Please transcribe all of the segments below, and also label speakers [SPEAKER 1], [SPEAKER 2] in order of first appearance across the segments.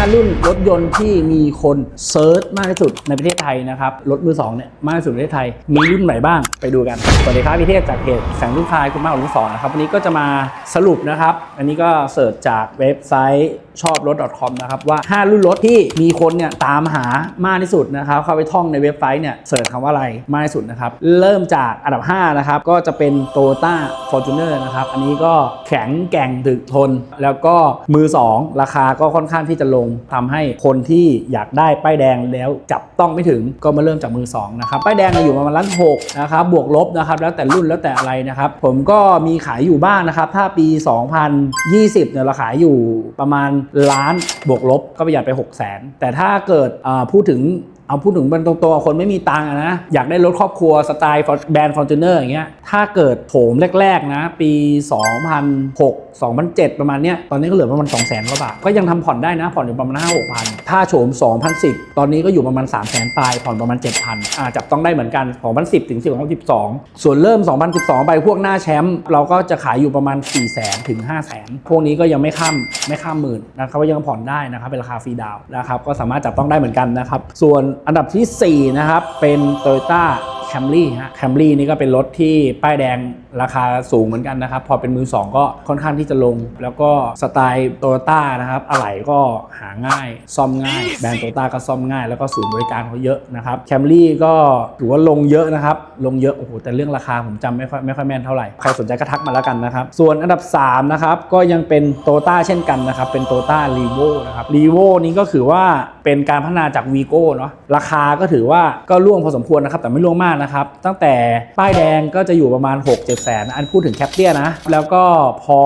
[SPEAKER 1] 5 รุ่นรถยนต์ที่มีคนเซิร์ชมากที่สุดในประเทศไทยนะครับ รถมือสองเนี่ยมากที่สุดในประเทศไทย มีรุ่นไหนบ้างไปดูกัน สวัสดีครับพี่เทพจากเพจแสงลูกชายคุณมากของลูกศรนะครับ วันนี้ก็จะมาสรุปนะครับ อันนี้ก็เสิร์ชจากเว็บไซต์ชอบรถ .com นะครับว่า 5 รุ่นรถที่มีคนเนี่ยตามหามากที่สุดนะครับเข้าไปท่องในเว็บไซต์เนี่ยเสิร์ชคำว่าอะไรมากที่สุดนะครับเริ่มจากอันดับ 5 นะครับ ก็จะเป็น Toyota Fortuner นะครับ อันนี้ก็แข็งแกร่งถึกทน แล้วก็มือ 2 ราคาก็ค่อนข้างที่จะลงทำให้คนที่อยากได้ป้ายแดงแล้วจับต้องไม่ถึงก็มาเริ่มจากมือ 2 นะครับ ป้ายแดงอยู่ประมาณล้านหกนะครับบวกลบนะครับแล้วแต่รุ่นแล้วแต่อะไรนะครับผมก็มีขายอยู่บ้างนะครับถ้าปี 2020เนี่ยเราขายอยู่ประมาณล้านบวกลบก็ประหยัดไป 6 0 0 0 0นแต่ถ้าเกิดพูดถึง เอาพูดถึงเป็นตรงๆคนไม่มีตังค์อะนะ อยากได้รถครอบครัวสไตล์แบรนด์ฟอร์จูเนอร์อย่างเงี้ยถ้าเกิดโถมแรกๆนะ ปี 2006 2007 ประมาณเนี้ยตอนนี้ก็เหลือประมาณ 2 0 0 0 0กว่าบาท ก็ยังทำผ่อนได้นะ ผ่อนอยู่ประมาณ 5 6พันถ้าโฉม 2010 ตอนนี้ก็อยู่ประมาณ 3 0 0 0 0ปลาย ผ่อนประมาณ 7,000อ่าจับต้องได้เหมือนกัน 2010 ถึง 2012 ส่วนเริ่ม 2012 ไปพวกหน้าแชมป์เราก็จะขายอยู่ประมาณ 4 0 0 0 0ถึง 5 0 0 0 0พวกนี้ก็ยังไม่ข้ามไม่ข้ามหมื่นนะครับก็ยังผ่อนได้นะครับเป็นราคาฟรีดาวน์นะครับก็สามารถจับต้องได้เหมือนกันนะครับส่วนอันดับทีสี่ 4 นะครับ เป็น Toyota Camry ฮะ Camry นี่ก็เป็นรถที่ป้ายแดงราคาสูงเหมือนกันนะครับ พอเป็นมือ 2 ก็ค่อนข้างที่จะลง แล้วก็สไตล์โตโยต้านะครับอะไหล่ก็หาง่าย ซ่อมง่าย แบรนด์โตโยต้าก็ซ่อมง่าย แล้วก็ศูนย์บริการเขาเยอะนะครับ Camry ก็ถือว่าลงเยอะนะครับ ลงเยอะโอ้โหแต่เรื่องราคาผมจำไม่ค่อยไม่ค่อยแม่นเท่าไหร่ ใครสนใจก็ทักมาแล้วกันนะครับ ส่วนอันดับ3นะครับก็ยังเป็นโตโยต้าเช่นกันนะครับเป็นโตโยต้ารีโวนะครับรีโวนี้ก็คือว่าเป็นการพัฒนาจากวีโก้เนาะราคาก็ถือว่าก็ร่วงพอสมควรนะครับแต่ไม่ร่วงมากนะครับ ตั้งแต่ป้ายแดงก็จะอยู่ประมาณ 6 7แสน อันพูดถึงแคปเตียนะ แล้วก็พอ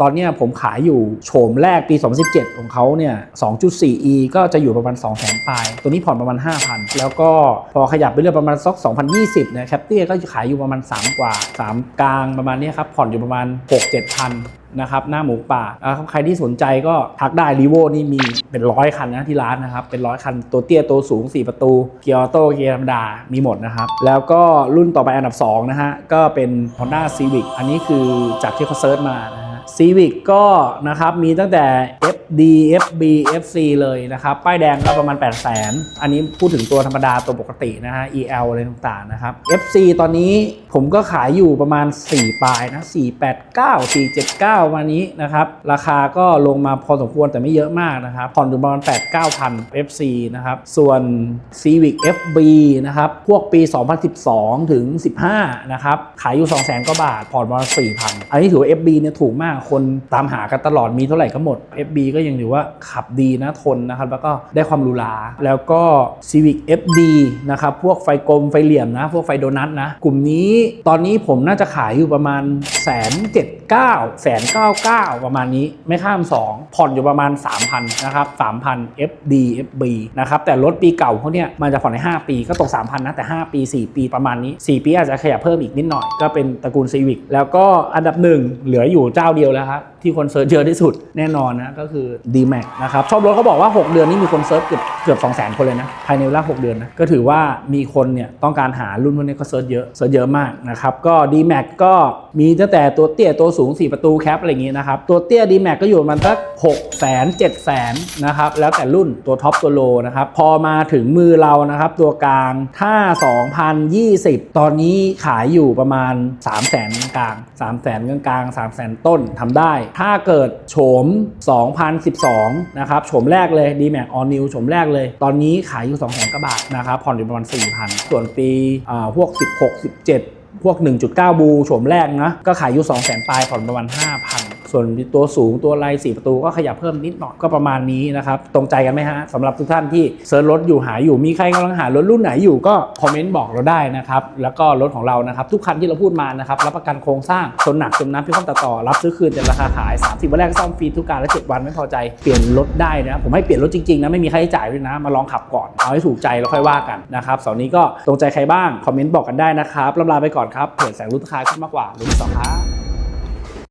[SPEAKER 1] ตอนเนี้ยผมขายอยู่โฉมแรกปี 2017 ของเขาเนี่ย 2.4e ก็จะอยู่ประมาณ 2 0 0 0 0 0ปลาย ตัวนี้ผ่อนประมาณ 5,000 แล้วก็พอขยับไปเรื่อยประมาณสัก2020เนี่ยแคปเตียก็ขายอยู่ประมาณ 3 กว่า 3 กลางประมาณนี้ครับ ผ่อนอยู่ประมาณ 6-7,000 นะครับหน้าหมูป่านะครับใครที่สนใจก็ทักได้รีโวนี่มีเป็นร้อยคันนะที่ร้านนะครับ เป็นร้อยคันตัวเตี้ยตัวสูง 4 ประตู เกียร์ออโต้เกียร์ธรรมดามีหมดนะครับ แล้วก็รุ่นต่อไปอันดับ 2 นะฮะ ก็เป็น Honda Civic อันนี้คือจากที่เขาเซิร์ชมานะฮะ Civic ก็นะครับมีตั้งแต่ FD FB FC เลยนะครับ ป้ายแดงก็ประมาณ 8 0 0 0 0 0อันนี้พูดถึงตัวธรรมดาตัวปกตินะฮะ EL อะไรต่างๆนะครับ FC ตอนนี้ผมก็ขายอยู่ประมาณ 4 ปลายนะ 489 479 วันนี้นะครับ ราคาก็ลงมาพอสมควรแต่ไม่เยอะมากนะครับ ผ่อนอยู่ประมาณ 8 9 0 0 FC นะครับ ส่วน Civic FB นะครับ พวกปี 2012 ถึง 15 นะครับ ขายอยู่ 2 0 0 0 0 0กว่าบาท ผ่อนประมาณ4,000 อันนี้ถือว่า FB เนี่ยถูกมากคนตามหากันตลอดมีเท่าไหร่ก็หมด FB ก็ยังถือว่าขับดีนะทนนะครับ แล้วก็ได้ความหรูหราแล้วก็ Civic FD นะครับ พวกไฟกลมไฟเหลี่ยมนะ พวกไฟโดนัทนะ กลุ่มนี้ตอนนี้ผมน่าจะขายอยู่ประมาณแสนเจ็ดเก้าแสนเก้าเก้าประมาณนี้ไม่ข้าม 2 ผ่อนอยู่ประมาณ 3,000นะครับ3,000 FD FB นะครับแต่รถปีเก่าเขาเนี่ยมันจะผ่อนใน 5 ปีก็ตก 3,000นะแต่ 5 ปี 4 ปีประมาณนี้ 4 ปีอาจจะขยับเพิ่มอีกนิดหน่อยก็เป็นตระกูล Civic แล้วก็อันดับหนึ่งเหลืออยู่เจ้าเดียวยวแล้วฮะ ที่คนเซิร์ชเยอะที่สุดแน่นอนนะก็คือ D-Max นะครับชอบรถเขาบอกว่า 6 เดือนนี้มีคนเซิร์ชเกือบเกือบ 2 0 0 0 0 คนเลยนะ ภายในเวลา 6 เดือนนะ ก็ถือว่ามีคนเนี่ยต้องการหารุ่นพวกนี้ก็เซิร์ชเยอะเซิร์ชเยอะมากนะครับก็ D-Max ก็มีตั้งแต่ตัวเตี้ยตัวสูง 4 ประตูแคปอะไรอย่างงี้นะครับตัวเตี้ย D-Max ก็อยู่ประมันสัก6แสน7แสนนะครับแล้วแต่รุ่นตัวท็อปตัวโลนะครับพอมาถึงมือเรานะครับตัวกลางถ้า 2020 ตอนนี้ขายอยู่ประมาณ3 0 0แสนกลาง3 0 0แสนกลางกลาง3 0 0แสนต้นทำได้ถ้าเกิดโฉม 2012 นะครับ โฉมแรกเลย D-Max All New โฉมแรกเลย ตอนนี้ขายอยู่ 2 0 0แสนกว่าบาทนะครับ ผ่อนอยู่ประมาณ 4,000 ส่วนปีอ่าพวก 16 17 พวก 1.9 บูโฉมแรกนะ ก็ขายอยู่ 2 0 0แสนปลายผ่อนประมาณ 5,000 ส่วนตัวสูงตัวลาย4ประตูก็ขยับเพิ่มนิดหน่อยก็ประมาณนี้นะครับ ตรงใจกันไหมฮะสำหรับทุกท่านที่เซิร์ชรถอยู่หาอยู่มีใครกำลังหารถรุ่นไหนอยู่ก็คอมเมนต์บอกเราได้นะครับ แล้วก็รถของเรานะครับ ทุกคันที่เราพูดมานะครับรับประกันโครงสร้างชนหนักจมน้ำพิคมตัดต่อรับซื้อคืนแต่ราคาขาย 30วันแรกซ่อมฟรีทุกการและ7วันไม่พอใจเปลี่ยนรถได้นะผมให้เปลี่ยนรถจริงๆนะไม่มีค่าใช้จ่ายด้วยนะมาลองขับก่อนเอาให้ถูกใจแล้วค่อยว่ากันนะครับสาร์นี้ก็ตรงใจใครบ้างคอมเมนต์บอกกันได้นะครับลำลาไปก่อนครับเพจแสงรุ่นคาขึ้นมากกว่ารุ่นสองครับ